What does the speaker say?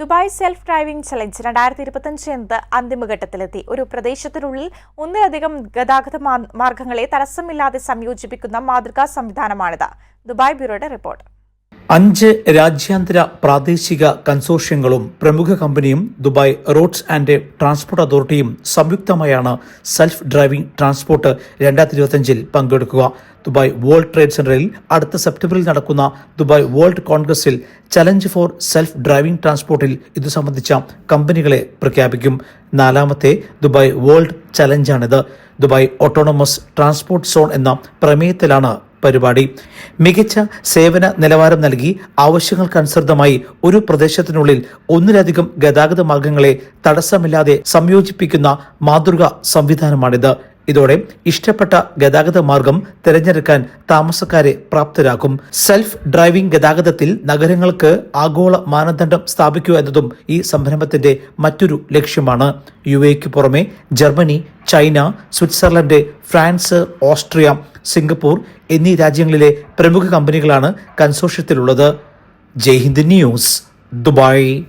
Dubai self driving challenge രണ്ടായിരത്തി ഇരുപത്തഞ്ച് എന്നത് അന്തിമഘട്ടത്തിലെത്തി. ഒരു പ്രദേശത്തിനുള്ളിൽ ഒന്നിലധികം ഗതാഗത മാർഗങ്ങളെ തടസ്സമില്ലാതെ സംയോജിപ്പിക്കുന്ന മാതൃകാ സംവിധാനമാണിത്. Dubai ബ്യൂറോയുടെ report. അഞ്ച് രാജ്യാന്തര പ്രാദേശിക കൺസോർഷ്യങ്ങളും പ്രമുഖ കമ്പനിയും ദുബായ് റോഡ്സ് ആൻഡ് ട്രാൻസ്പോർട്ട് അതോറിറ്റിയും സംയുക്തമായാണ് സെൽഫ് ഡ്രൈവിംഗ് ട്രാൻസ്പോർട്ട് രണ്ടായിരത്തി ഇരുപത്തിയഞ്ചിൽ പങ്കെടുക്കുക. ദുബായ് വേൾഡ് ട്രേഡ് സെന്ററിൽ അടുത്ത സെപ്റ്റംബറിൽ നടക്കുന്ന ദുബായ് വേൾഡ് കോൺഗ്രസിൽ ചലഞ്ച് ഫോർ സെൽഫ് ഡ്രൈവിംഗ് ട്രാൻസ്പോർട്ടിൽ ഇതു സംബന്ധിച്ച കമ്പനികളെ പ്രഖ്യാപിക്കും. നാലാമത്തെ ദുബായ് വേൾഡ് ചലഞ്ചാണിത്. ദുബായ് ഓട്ടോണമസ് ട്രാൻസ്പോർട്ട് സോൺ എന്ന പ്രമേയത്തിലാണ് പരിപാടി. മികച്ച സേവന നിലവാരം നൽകി ആവശ്യങ്ങൾക്കനുസൃതമായി ഒരു പ്രദേശത്തിനുള്ളിൽ ഒന്നിലധികം ഗതാഗത മാർഗങ്ങളെ തടസ്സമില്ലാതെ സംയോജിപ്പിക്കുന്ന മാതൃക സംവിധാനമാണിത്. ഇതോടെ ഇഷ്ടപ്പെട്ട ഗതാഗത മാർഗം തിരഞ്ഞെടുക്കാൻ താമസക്കാരെ പ്രാപ്തരാക്കും. സെൽഫ് ഡ്രൈവിംഗ് ഗതാഗതത്തിൽ നഗരങ്ങൾക്ക് ആഗോള മാനദണ്ഡം സ്ഥാപിക്കുക എന്നതും ഈ സംരംഭത്തിന്റെ മറ്റൊരു ലക്ഷ്യമാണ്. യു എക്ക് പുറമെ Germany China Switzerland France Austria Singapore എന്നീ രാജ്യങ്ങളിലെ പ്രമുഖ കമ്പനികളാണ് കൺസോർഷ്യത്തിലുള്ളത്. Jaihind news Dubai.